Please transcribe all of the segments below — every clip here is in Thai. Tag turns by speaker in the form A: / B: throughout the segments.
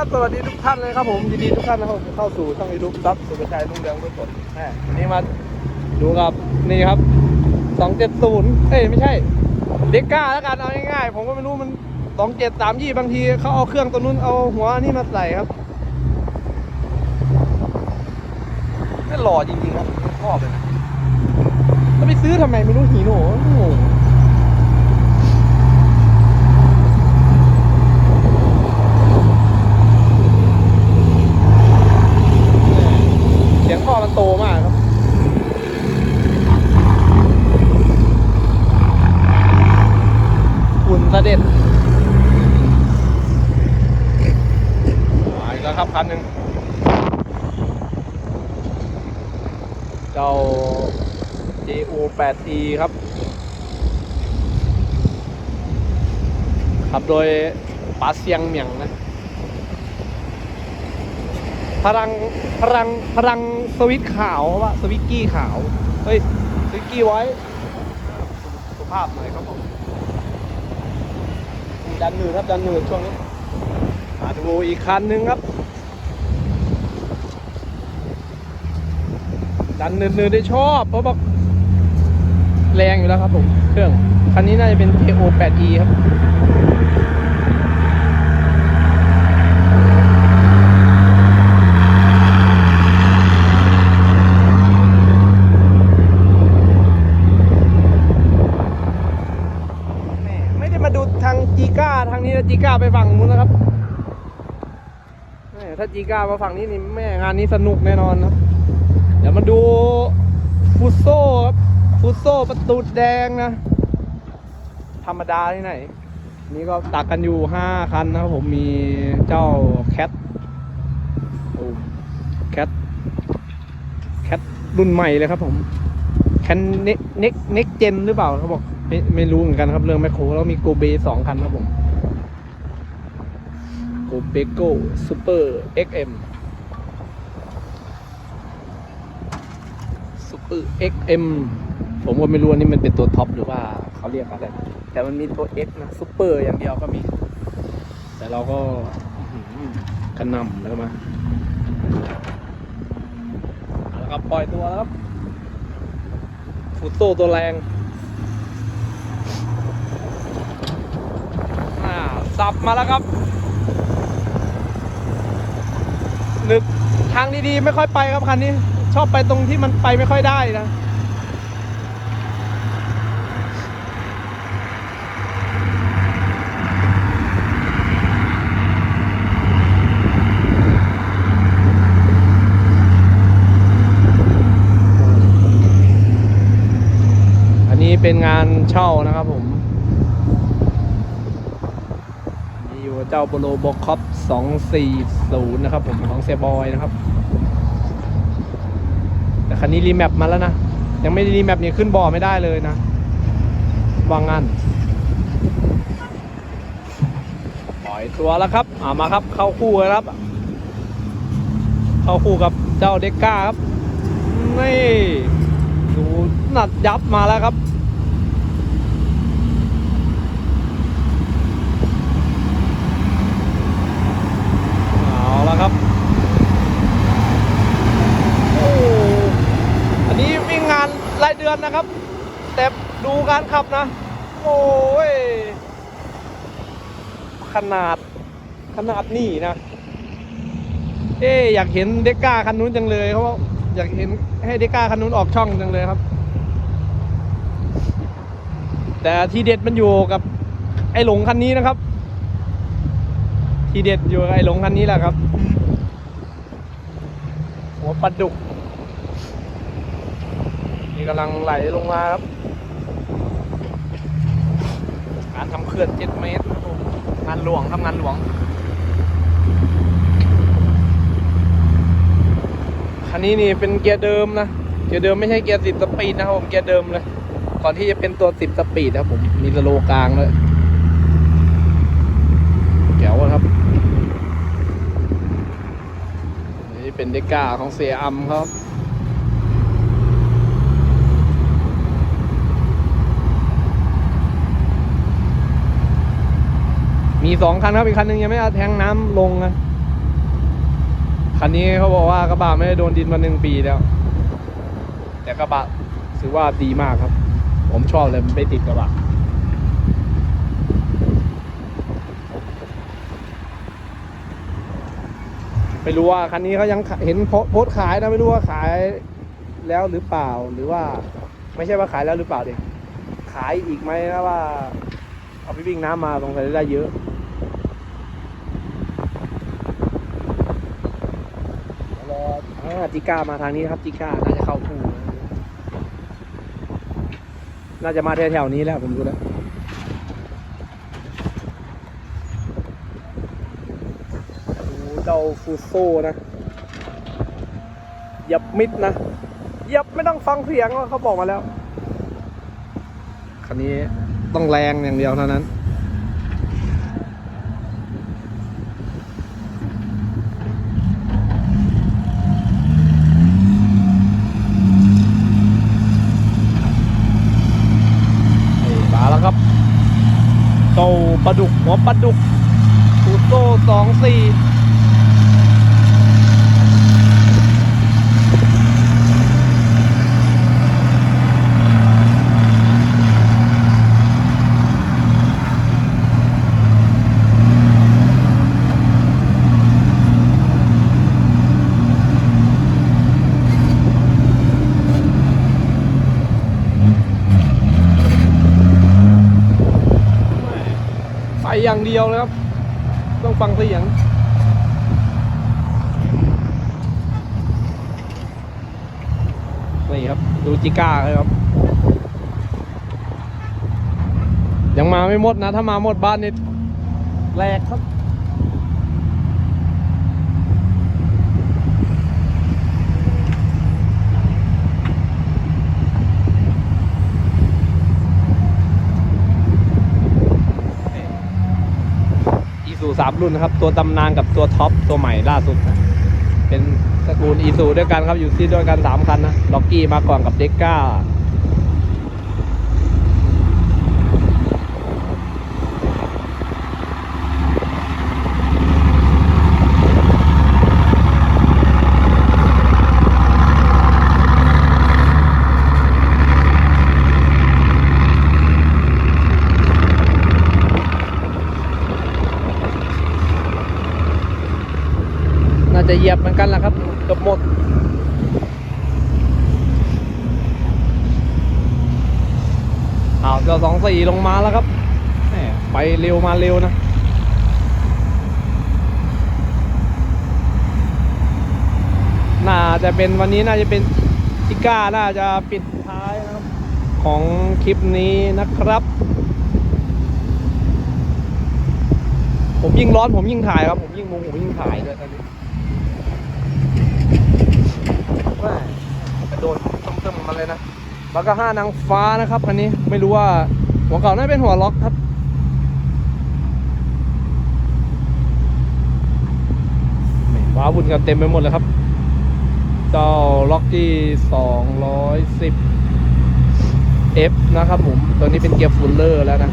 A: ครับสวัสดีทุกท่านเลยครับผม ยินดีทุกท่านนะครับเข้าสู่ช่องยูทูบซับสุภาชัยลุงเรืองรุ่นสดแม่วันนี้มาดูกับนี่ครับ270เอ้ยไม่ใช่เด็กก้าแล้วกันเอาง่ายๆผมก็ไม่รู้มัน27 3ยี่บางทีเขาเอาเครื่องตัวนู้นเอาหัวนี่มาใส่ครับนี่หล่อจริงๆครับชอบเลยนะแล้วไปซื้อทำไมไม่รู้หีโหนโอ้โห เสียงท่อมันโตมากครับ อุ่นเสด็จมาอีกแล้ว คันหนึ่งเจ้า JO 8 E ครับ ขับโดยป๋าเซียงเหมียงนะ พลัง พลัง พลังสวิตขาววะสวิตกี้ขาว เฮ้ย สวิตกี้ไว้ สุภาพหน่อยครับผม ดันมือครับ ดันมือช่วงนี้มาดูอีกคันหนึ่งครับ ดันเนินๆได้ชอบ เพราะว่าแรงอยู่แล้วครับผม เครื่อง คันนี้น่าจะเป็น KO 8E ครับแม่ไม่ได้มาดูทางจีก้าทางนี้นะจีก้าไปฝั่งนู้นนะครับถ้าจีก้ามาฝั่งนี้นี่แม่งานนี้สนุกแน่นอนครับ เดี๋ยวมาดูฟุตโซ่ครับฟุตโซ่ประตูแดงนะ ธรรมดาที่ไหน นี่ก็ตักกันอยู่ห้าคันนะครับผมมีเจ้าแคทโอ้แคทแคทรุ่นใหม่เลยครับผมแคนเน็กเน็กเน็กเจนหรือเปล่าเขาบอกไม่ไม่รู้เหมือนกันครับ เรื่องแมคโครแล้วมีโกเบสองคันครับผมโกเบโก้ซูเปอร์เอ็กเอ็ม ซูเปอร์เอ็กเอ็มผมก็ไม่รู้นนี้มันเป็นตัวท็อปหรือว่าเขาเรียกอะไร แต่มันมีตัว X นะซูเปอร์อย่างเดียวก็มี แต่เราก็อื้อหือกระหนำแล้วมาเอาละครับปล่อยตัวแล้วครับฟูโต้ตัวแรงอ่าสับมาแล้วครับ นึกทางดีๆ ไม่ค่อยไปครับคันนี้ ชอบไปตรงที่มันไปไม่ค่อยได้นะ อันนี้เป็นงานเช่านะครับผมมีอยู่เจ้าโบโลบอกคอป240 นะครับผมของเซบอยนะครับ แต่คันนี้รีแมปมาแล้วนะ ยังไม่รีแมปเนี่ยขึ้นบ่อไม่ได้เลยนะวางงานปล่อยตัวแล้วครับอ่ามาครับ เข้าคู่เลยครับ เข้าคู่กับเจ้าเด็กก้าครับนี่ดูหนัดยับมาแล้วครับ เอาละครับ โอ้อันนี้วิ่งงานรายเดือ นะครับ แต่ดูการขับนะ โอ้ย ขนาดขนาดนี่นะ เอ๊ะอยากเห็นเด็กก้าคันนู้นจังเลยเขาบอกอยากเห็นให้เด็กก้าคันนู้นออกช่องจังเลยครับ แต่ทีเด็ดมันอยู่กับไอ้หลงคันนี้นะครับ ทีเด็ดอยู่ไอ้หลงคันนี้แหละครับ หัวปลาดุก นี่กำลังไหลลงมาครับ การทำเขื่อนเจ็ดเมตรครับผมงานหลวงทำงานหลวง คันนี้นี่เป็นเกียร์เดิมนะ เกียร์เดิมไม่ใช่เกียร์สิบสปีดนะครับผม เกียร์เดิมเลย ก่อนที่จะเป็นตัวสิบสปีดครับผม มีสโลกลางเลยแก้วครับ นี่เป็นเดก้าของเสียอัมครับ มีสองคันครับอีกคันหนึงยังไม่เอาแทงน้ำลงนะคันนี้เขาบอกว่ากระบะไม่ได้โดนดินมาหนึ่งปีแล้ว แต่กระบะถือว่าดีมากครับ ผมชอบเลยมันไม่ติดกระบะไม่รู้ว่าคันนี้เขายังเห็นโพสขายนะไม่รู้ว่าขายแล้วหรือเปล่าหรือว่า ไม่ใช่ว่าขายแล้วหรือเปล่าเด็กขายอีกไหมนะว่า เอาไปวิ่งน้ำมาสงสัยจะได้เยอะรออ่า จิก้ามาทางนี้ครับจิก้าน่าจะเข้าคู่น่าจะมาแถวๆนี้แล้วผมดูแล้วเจ้าฟูโซนะยับมิดนะยับไม่ต้องฟังเสียงเขาบอกมาแล้ว คันนี้ต้องแรงอย่างเดียวเท่านั้นมาแล้วครับเจ้า ปลาดุกหัวปลาดุกฟูโซ่สองสี่ อย่างเดียวเลยครับ ต้องฟังเสียงนี่ครับ ดูจิก้าเลยครับ ยังมาไม่หมดนะ ถ้ามาหมดบ้านนี่แหลกครับ สามรุ่นนะครับ ตัวตำนานกับตัวท็อปตัวใหม่ล่าสุดนะเป็นตระกูลอีซูด้วยกันครับอยู่ที่ด้วยกันสามคันนะล็อกกี้มาก่อนกับเด็กก้า น่าจะเหยียบเหมือน กันแหละครับเกือบหมดเอาเจ้าสองสี่ลงมาแล้วครับไปเร็วมาเร็วนะน่าจะเป็นวันนี้น่าจะเป็นจิก้าน่าจะปิดท้ายนะครับ ของคลิปนี้นะครับ ผมยิ่งร้อนผมยิ่งถ่ายครับ ผมยิ่งมุงผมยิ่งถ่ายด้วยตอนนี้ ว่ากระโดดเติมๆมาเลยนะแล้วก็ห้านางฟ้านะครับคันนี้ไม่รู้ว่าหัวเก่าน่าเป็นหัวล็อกครับว้าวุ่นกันเต็มไปหมดเลยครับเจ้าล็อกที่สองร้อยสิบ F นะครับผมตัวนี้เป็นเกียร์ฟูลเลอร์แล้วนะ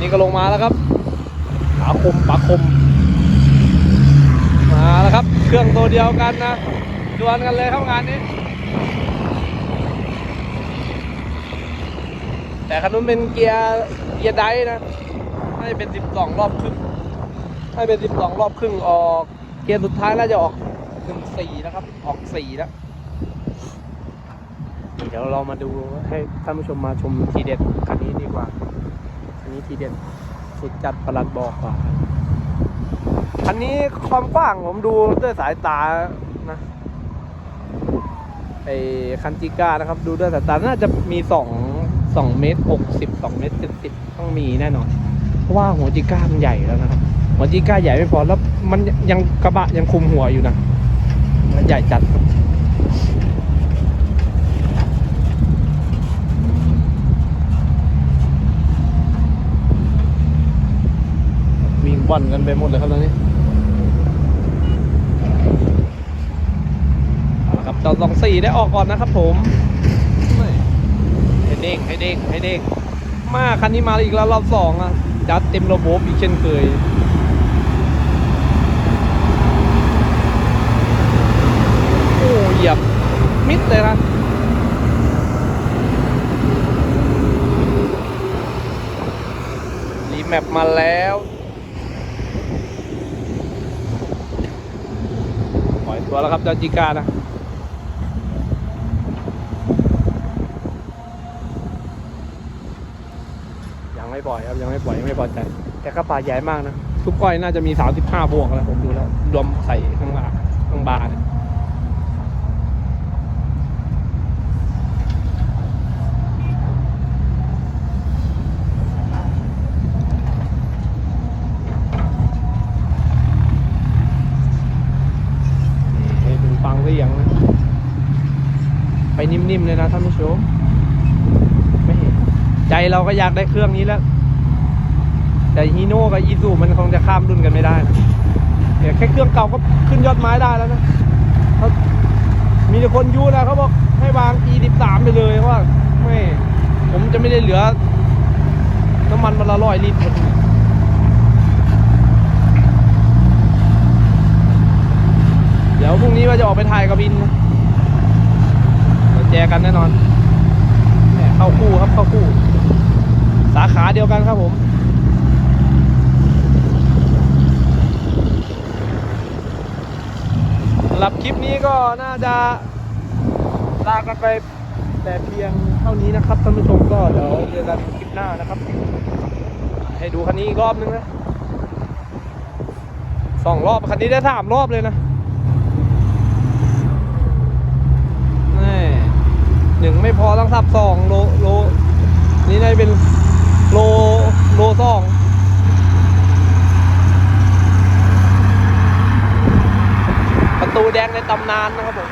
A: นี้ก็ลงมาแล้วครับปาคมปาคม มาแล้วครับ เครื่องตัวเดียวกันนะดวลกันเลยครับงานนี้ แต่คันนู้นเป็นเกียร์เกียร์ไดนะให้เป็น12รอบครึ่งให้เป็น12รอบครึ่งออกเกียร์สุดท้ายน่าจะออก1 4นะครับ ออก4แล้วเดี๋ยวเรามาดูให้ท่านผู้ชมมาชมทีเด็ดคันนี้ดีกว่า นี้ทีเด็ดสุดจัดประหลัดบอกกว่าคันนี้ความกว้างผมดูด้วยสายตานะไอคันจิก้านะครับ ดูด้วยสายตาน่าจะมีสองสองเมตรหกสิบสองเมตรเจ็ดสิบต้องมีแน่นอน เพราะว่าหัวจิก้ามันใหญ่แล้วนะครับ หัวจิก้าใหญ่ไม่พอแล้วมันยังกระบะยังคุมหัวอยู่นะมันใหญ่จัดครับ บ่อนกันไปหมดเลยครับตอนนี้ครับจอดสองสี่ได้ออกก่อนนะครับผมให้เด้งให้เด้งให้เด้งมาคันนี้มาอีกแล้วรอบสองอะจัดเต็มระบบอีกเช่นเคยโอ้เหยียบมิดเลยนะรีแมปมาแล้ว ตัวแล้วครับเจ้าจิก้านะยังไม่ปล่อยครับยังไม่ปล่อยยังไม่พอใจแต่ก็ป่าใหญ่มากนะทุกก้อยน่าจะมี35บวกแล้วผมดูแล้วรวมใส่ข้างล่างข้างบาร์เนี่ยให้ดูฟังเสียงนะ ไป นิ่มๆเลยนะท่านผู้ชมไม่เห็นใจเราก็อยากได้เครื่องนี้แล้ว แต่ฮีโน่กับอีซูมันคงจะข้ามรุ่นกันไม่ได้นะเดี๋ยวแค่เครื่องเก่าก็ขึ้นยอดไม้ได้แล้วนะเขามีแต่คนยูนะเขาบอกให้วาง e 1 3ไปเลยว่าไม่ผมจะไม่ได้เหลือน้ำมันมันละร้อยลิตรพอดีเดี๋ยวพรุ่งนี้ว่าจะออกไปถ่ายกับบินนะ แจอกันแน่นอนแม่เข้าคู่ครับเข้าคู่ สาขาเดียวกันครับผมสำหรับคลิปนี้ก็น่าจะลากันไปแต่เพียงเท่านี้นะครับท่านผู้ชมก็เดี๋ยวเจอกันคลิปหน้านะครับ ให้ดูคันนี้อีกรอบนึงนะสองรอบคันนี้ได้สามรอบเลยนะนี่ หนึ่งไม่พอต้องสับสองโลโลนี่ได้เป็นโลโลสองประตูแดงในตำนานนะครับผม